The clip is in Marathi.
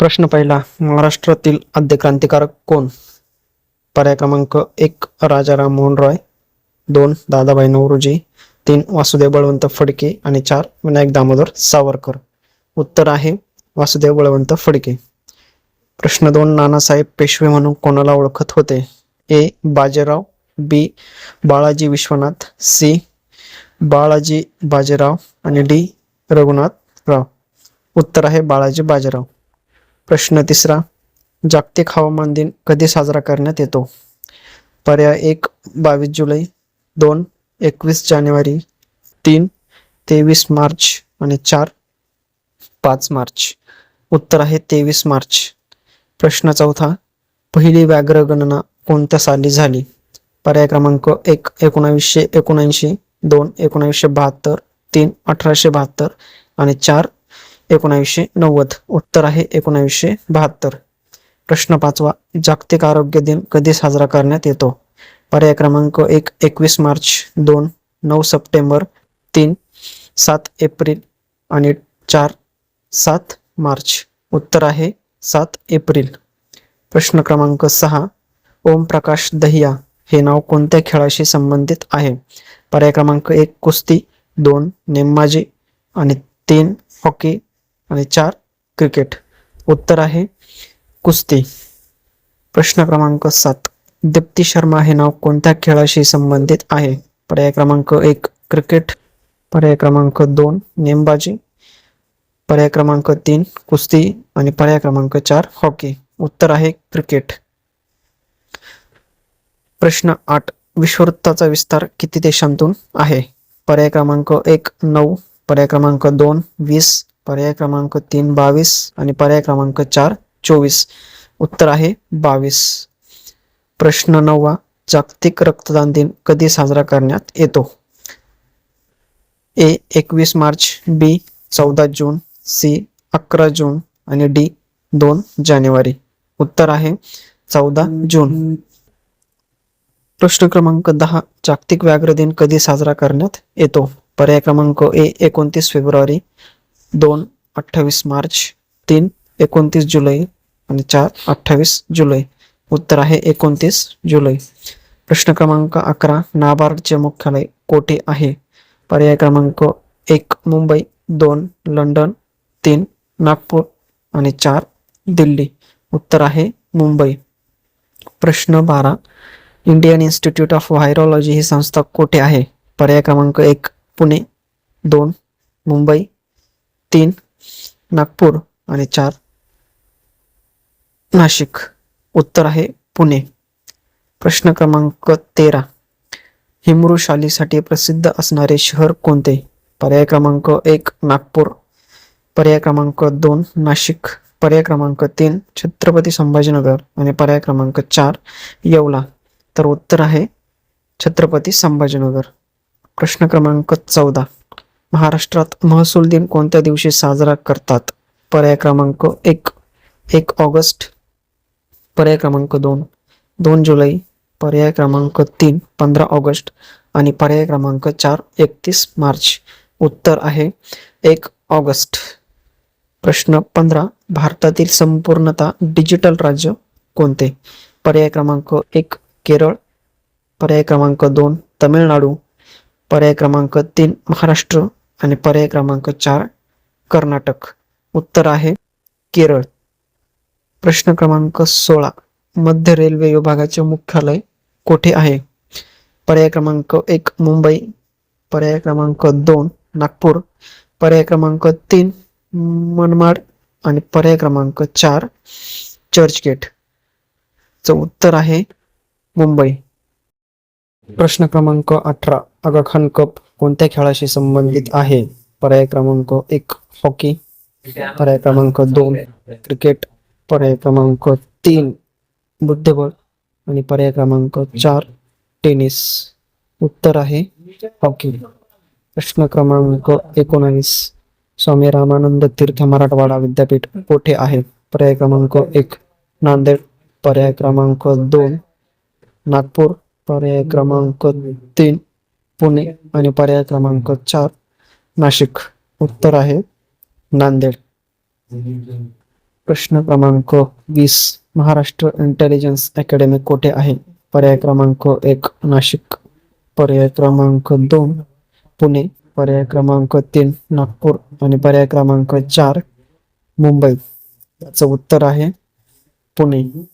प्रश्न पहिला महाराष्ट्रातील आद्य क्रांतिकारक कोण? पर्याय क्रमांक एक राजाराम मोहन रॉय. दोन दादाबाई नवरूजी. तीन वासुदेव बळवंत फडके. आणि चार विनायक दामोदर सावरकर. उत्तर आहे वासुदेव बळवंत फडके. प्रश्न दोन नानासाहेब पेशवे म्हणून कोणाला ओळखत होते? A Bajirao. B Balaji Vishwanath. C Balaji Bajirao. आणि डी रघुनाथराव उत्तर आहे बाळाजी बाजीराव. प्रश्न तिसरा जागतिक हवामान दिन कधी साजरा करण्यात येतो? पर्याय एक बावीस जुलै दोन एकवीस जानेवारी तीन तेवीस मार्च आणि चार पाच मार्च. उत्तर आहे तेवीस मार्च. प्रश्न चौथा पहिली व्याघ्र गणना कोणत्या साली झाली? पर्याय क्रमांक एक एकोणावीसशे एकोणऐंशी दोन एकोणावीसशे बहात्तर तीन अठराशे बहात्तर आणि चार एकोणावीसशे नव्वद. उत्तर आहे एकोणावीसशे बहात्तर. प्रश्न पाचवा. जागतिक आरोग्य दिन कधी साजरा करण्यात येतो? पर्याय क्रमांक एक एकवीस मार्च दोन नऊ सप्टेंबर तीन सात एप्रिल आणि चार सात मार्च. उत्तर आहे सात एप्रिल. प्रश्न क्रमांक सहा. ओम प्रकाश दहिया हे नाव कोणत्या खेळाशी संबंधित आहे? पर्याय क्रमांक एक कुस्ती दोन नेमबाजी आणि तीन हॉकी आणि चार क्रिकेट. उत्तर आहे कुस्ती. प्रश्न क्रमांक सात. दीप्ती शर्मा हे नाव कोणत्या खेळाशी संबंधित आहे? पर्याय क्रमांक एक क्रिकेट. पर्याय क्रमांक दोन नेमबाजी. पर्याय क्रमांक तीन कुस्ती. आणि पर्याय क्रमांक चार हॉकी. उत्तर आहे क्रिकेट. प्रश्न आठ. विश्ववृत्ताचा विस्तार किती देशांतून आहे? पर्याय क्रमांक एक नऊ. पर्याय क्रमांक दोन वीस. पर्याय क्रमांक तीन बावीस आणि पर्याय क्रमांक चार चोवीस. उत्तर आहे बावीस. प्रश्न नववा जागतिक रक्तदान दिन कधी साजरा करण्यात येतो? ए एकवीस मार्च बी चौदा जून सी अकरा जून आणि डी दोन जानेवारी. उत्तर आहे चौदा जून. प्रश्न क्रमांक दहा जागतिक व्याघ्र दिन कधी साजरा करण्यात येतो? पर्याय क्रमांक ए एकोणतीस फेब्रुवारी दोन अठ्ठावीस मार्च तीन एकोणतीस जुलै आणि चार अठ्ठावीस जुलै. उत्तर आहे एकोणतीस जुलै. प्रश्न क्रमांक अकरा नाबार्डचे मुख्यालय कोठे आहे? पर्याय क्रमांक एक मुंबई दोन लंडन तीन नागपूर आणि चार दिल्ली. उत्तर आहे मुंबई. प्रश्न बारा इंडियन इन्स्टिट्यूट ऑफ व्हायरोलॉजी ही संस्था कोठे आहे? पर्याय क्रमांक एक पुणे दोन मुंबई तीन नागपूर आणि चार. नाशिक. उत्तर आहे पुणे. प्रश्न क्रमांक तेरा. हिमृशालीसाठी प्रसिद्ध असणारे शहर कोणते? पर्याय क्रमांक एक नागपूर. पर्याय क्रमांक दोन नाशिक. पर्याय क्रमांक तीन छत्रपती संभाजीनगर. आणि पर्याय क्रमांक चार येवला. तर उत्तर आहे छत्रपती संभाजीनगर. प्रश्न क्रमांक चौदा. महाराष्ट्रात महसूल दिन कोणत्या दिवशी साजरा करतात? पर्याय क्रमांक एक. एक ऑगस्ट पर्याय क्रमांक दोन. दोन जुलै पर्याय क्रमांक तीन पंधरा ऑगस्ट आणि पर्याय क्रमांक चार एकतीस मार्च. उत्तर आहे एक ऑगस्ट. प्रश्न पंधरा. भारतातील संपूर्णतः डिजिटल राज्य कोणते? पर्याय क्रमांक एक केरळ. पर्याय क्रमांक दोन तमिळनाडू. पर्याय क्रमांक तीन महाराष्ट्र आणि पर्याय क्रमांक चार कर्नाटक. उत्तर आहे केरळ. प्रश्न क्रमांक सोळा मध्य रेल्वे विभागाचे मुख्यालय कोठे आहे? पर्याय क्रमांक एक मुंबई. पर्याय क्रमांक दोन नागपूर. पर्याय क्रमांक तीन मनमाड. आणि पर्याय क्रमांक चार चर्चगेट. च उत्तर आहे मुंबई. प्रश्न क्रमांक अठरा आगा खान कप कोणत्या खेळाशी संबंधित आहे? पर्याय क्रमांक एक हॉकी. पर्याय क्रमांक दोन क्रिकेट. पर्याय क्रमांक तीन बुद्धिबळ. आणि पर्याय क्रमांक चार टेनिस. उत्तर आहे हॉकी. प्रश्न क्रमांक एकोणावीस. स्वामी रामानंद तीर्थ मराठवाडा विद्यापीठ कोठे आहे? पर्याय क्रमांक एक नांदेड. पर्याय क्रमांक दोन नागपूर. पर्याय क्रमांक तीन पुणे आणि पर्याय क्रमांक चार नाशिक. उत्तर आहे नांदेड. प्रश्न क्रमांक वीस महाराष्ट्र इंटेलिजन्स अकॅडमी कोठे आहे? पर्याय क्रमांक एक नाशिक. पर्याय क्रमांक दोन पुणे. पर्याय क्रमांक तीन नागपूर. आणि पर्याय क्रमांक चार मुंबई. याचं उत्तर आहे पुणे.